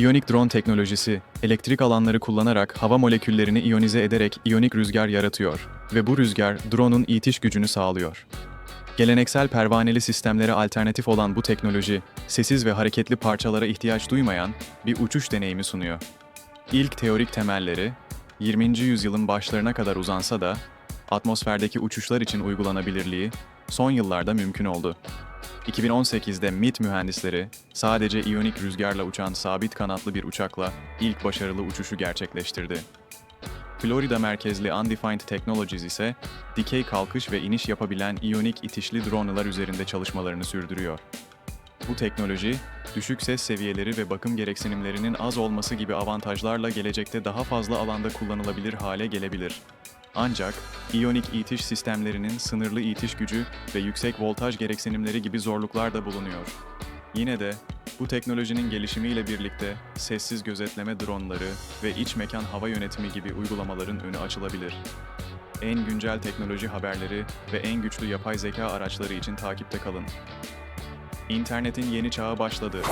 İyonik drone teknolojisi, elektrik alanları kullanarak hava moleküllerini iyonize ederek iyonik rüzgar yaratıyor ve bu rüzgar drone'un itiş gücünü sağlıyor. Geleneksel pervaneli sistemlere alternatif olan bu teknoloji, sessiz ve hareketli parçalara ihtiyaç duymayan bir uçuş deneyimi sunuyor. İlk teorik temelleri 20. yüzyılın başlarına kadar uzansa da atmosferdeki uçuşlar için uygulanabilirliği son yıllarda mümkün oldu. 2018'de MIT mühendisleri sadece iyonik rüzgarla uçan sabit kanatlı bir uçakla ilk başarılı uçuşu gerçekleştirdi. Florida merkezli Undefined Technologies ise dikey kalkış ve iniş yapabilen iyonik itişli drone'lar üzerinde çalışmalarını sürdürüyor. Bu teknoloji, düşük ses seviyeleri ve bakım gereksinimlerinin az olması gibi avantajlarla gelecekte daha fazla alanda kullanılabilir hale gelebilir. Ancak, iyonik itiş sistemlerinin sınırlı itiş gücü ve yüksek voltaj gereksinimleri gibi zorluklar da bulunuyor. Yine de, bu teknolojinin gelişimiyle birlikte sessiz gözetleme dronları ve iç mekan hava yönetimi gibi uygulamaların önü açılabilir. En güncel teknoloji haberleri ve en güçlü yapay zeka araçları için takipte kalın. İnternetin yeni çağı başladı.